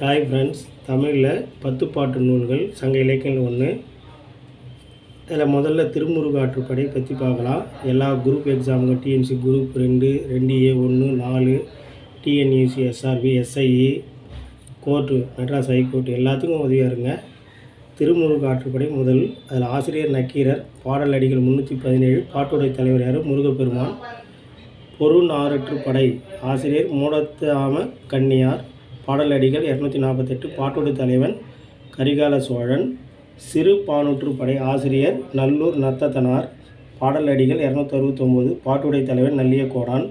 Hi friends தமிழில் பத்து பாட்டு நூல்கள் சங்க இலக்கியங்கள் ஒன்று இதில் முதல்ல திருமுருகாற்றுப்படை பற்றி பார்க்கலாம். எல்லா குரூப் எக்ஸாமுங்க டிஎன்சி குரூப் ரெண்டு ரெண்டு ஏ ஒன்று நாலு TNUC SRP SIE court Madras high court எல்லாத்துக்கும் உதவியாக இருங்க. திருமுருகாற்றுப்படை முதல் அதில் ஆசிரியர் நக்கீரர் பாடல் அடிகள் முந்நூற்றி பதினேழு பாட்டுடை தலைவர் யார்? முருகப்பெருமான். பொருநாறற்று படை ஆசிரியர் மூடத்தாம கன்னியார் பாடலடிகள் இரநூத்தி நாற்பத்தெட்டு பாட்டோடு தலைவன் கரிகால சோழன் சிறு பானூற்று படை ஆசிரியர் நல்லூர் நத்தத்தனார் பாடலடிகள் இரநூத்தி அறுபத்தொம்போது பாட்டுடை தலைவன் நல்லியக்கோடான்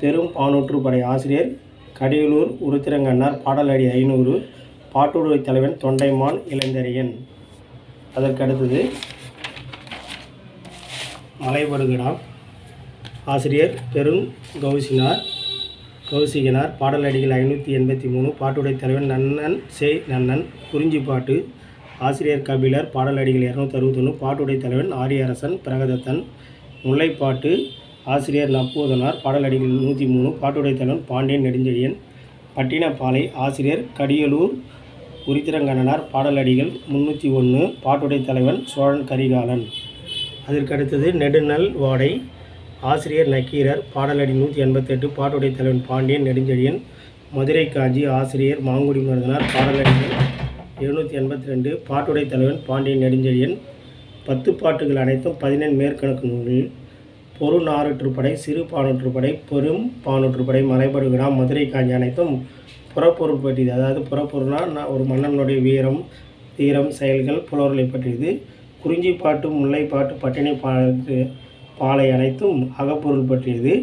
பெரும் பானூற்று படை ஆசிரியர் கடியலூர் உருத்திரங்கண்ணார் பாடலடி ஐநூறு பாட்டுடை தலைவன் தொண்டைமான் இளந்தரியன் அதற்கடுத்தது மலைபடுகடா ஆசிரியர் பெரும் கௌசினார் கௌசிகனார் பாடலடிகள் ஐநூற்றி எண்பத்தி மூணு பாட்டுடை தலைவன் நன்னன் சே. நன்னன் குறிஞ்சி பாட்டு ஆசிரியர் கபிலர் பாடலடிகள் இரநூத்தி அறுபத்தொன்று பாட்டுடை தலைவன் ஆரியரசன் பிரகதத்தன் முல்லைப்பாட்டு ஆசிரியர் நப்பூதனார் பாடலடிகள் நூற்றி மூணு பாட்டுடை தலைவன் பாண்டியன் நெடுஞ்செழியன் பட்டினப்பாலை ஆசிரியர் கடியலூர் உரித்திரங்கண்ணனார் பாடலடிகள் முந்நூற்றி ஒன்று பாட்டுடை தலைவன் சோழன் கரிகாலன். அதற்கடுத்தது நெடுநல் வாடை ஆசிரியர் நக்கீரர் பாடலடி நூற்றி எண்பத்தெட்டு பாட்டுடைய தலைவன் பாண்டியன் நெடுஞ்செழியன் மதுரை காஞ்சி ஆசிரியர் மாங்குடி மருதனார் பாடலடிகள் எழுநூற்றி எண்பத்தி ரெண்டு பாட்டுடை தலைவன் பாண்டியன் நெடுஞ்செழியன். பத்து பாட்டுகள் அனைத்தும் பதினெண் மேற்கணக்கு நூல்கள். பொரு நாறுற்றுப்படை சிறு பானூற்றுப்படை பெரும் பானூற்றுப்படை மலைபடுகடா மதுரை காஞ்சி அனைத்தும் புறப்பொருள் பற்றியது அதாவது புறப்பொருள்னால் நான் ஒரு மன்னனுடைய வீரம் தீரம் செயல்கள் புலவர்களை பற்றியது. குறிஞ்சிப்பாட்டு முல்லைப்பாட்டு பட்டினி பாட்டு பாலை அனைத்தும் அகப்பொருள் பற்றியது.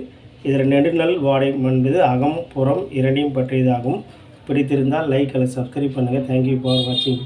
இதில் நெடுநல் வாடை என்பது அகம் புறம் இரண்டையும் பற்றியதாகும். பிடித்திருந்தால் லைக் அல்லது சப்ஸ்கிரைப் பண்ணுங்கள் தேங்க்யூ ஃபார் வாட்சிங்